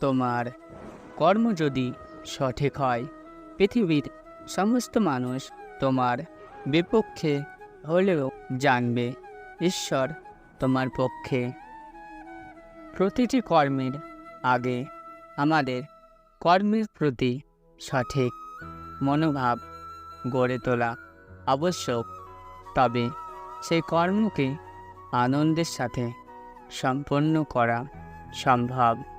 তোমার কর্ম যদি সঠিক হয়, পৃথিবীর সমস্ত মানুষ তোমার বিপক্ষে হলেও জানবে, ঈশ্বর তোমার পক্ষে। প্রতিটি কর্মের আগে আমাদের কর্মের প্রতি সঠিক মনোভাব গড়ে তোলা আবশ্যক, তবে সেই কর্মকে আনন্দের সাথে সম্পন্ন করা সম্ভব।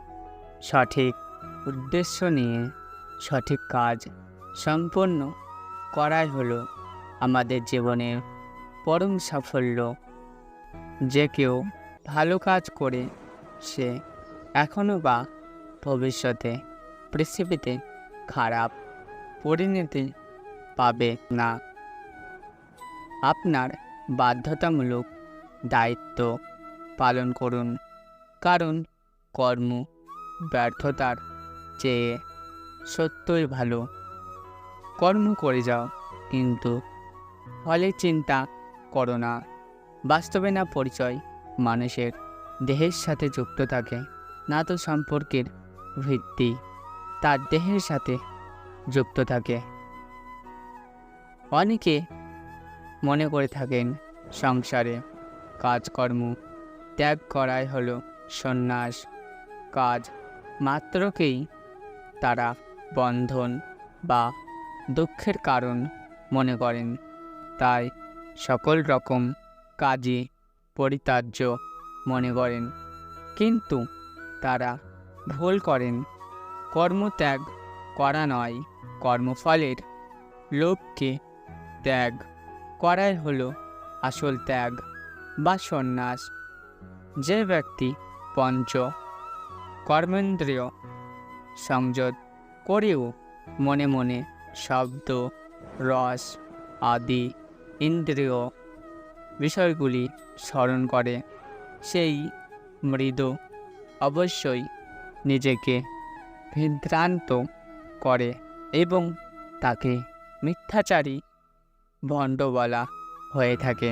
সঠিক উদ্দেশ্য নিয়ে সঠিক কাজ সম্পন্ন করাই হলো আমাদের জীবনের পরম সাফল্য। যে কেউ ভালো কাজ করে, সে এখনও বা ভবিষ্যতে পৃথিবীতে খারাপ পরিণতি পাবে না। আপনার বাধ্যতামূলক দায়িত্ব পালন করুন, কারণ কর্ম ব্যর্থতার চেয়ে সত্যই ভালো। কর্ম করে যাও, কিন্তু ফলে চিন্তা করো না। বাস্তবে না পরিচয়, মানুষের দেহের সাথে যুক্ত থাকে, না তো সম্পর্কের ভিত্তি, তার দেহের সাথে যুক্ত থাকে। অনেকে মনে করে থাকেন, সংসারে কাজকর্ম ত্যাগ করাই হলো সন্ন্যাস, কাজ মাত্রকেই তারা বন্ধন বা দুঃখের কারণ মনে করেন। তাই সকল রকম কাজে পরিত্যাজ্য মনে করেন। কিন্তু তারা ভুল করেন। কর্মত্যাগ করা নয়, কর্মফলের লোভকে ত্যাগ করাই হলো আসল ত্যাগ বা সন্ন্যাস। যে ব্যক্তি পঞ্চ কর্মেন্দ্রিয়। সংযত করেও মনে মনে শব্দ, রস আদি ইন্দ্রিয় বিষয়গুলি স্মরণ করে। সেই মৃদু অবশ্যই নিজেকে বিভ্রান্ত করে এবং তাকে মিথ্যাচারী ভণ্ড বলা হয়ে থাকে।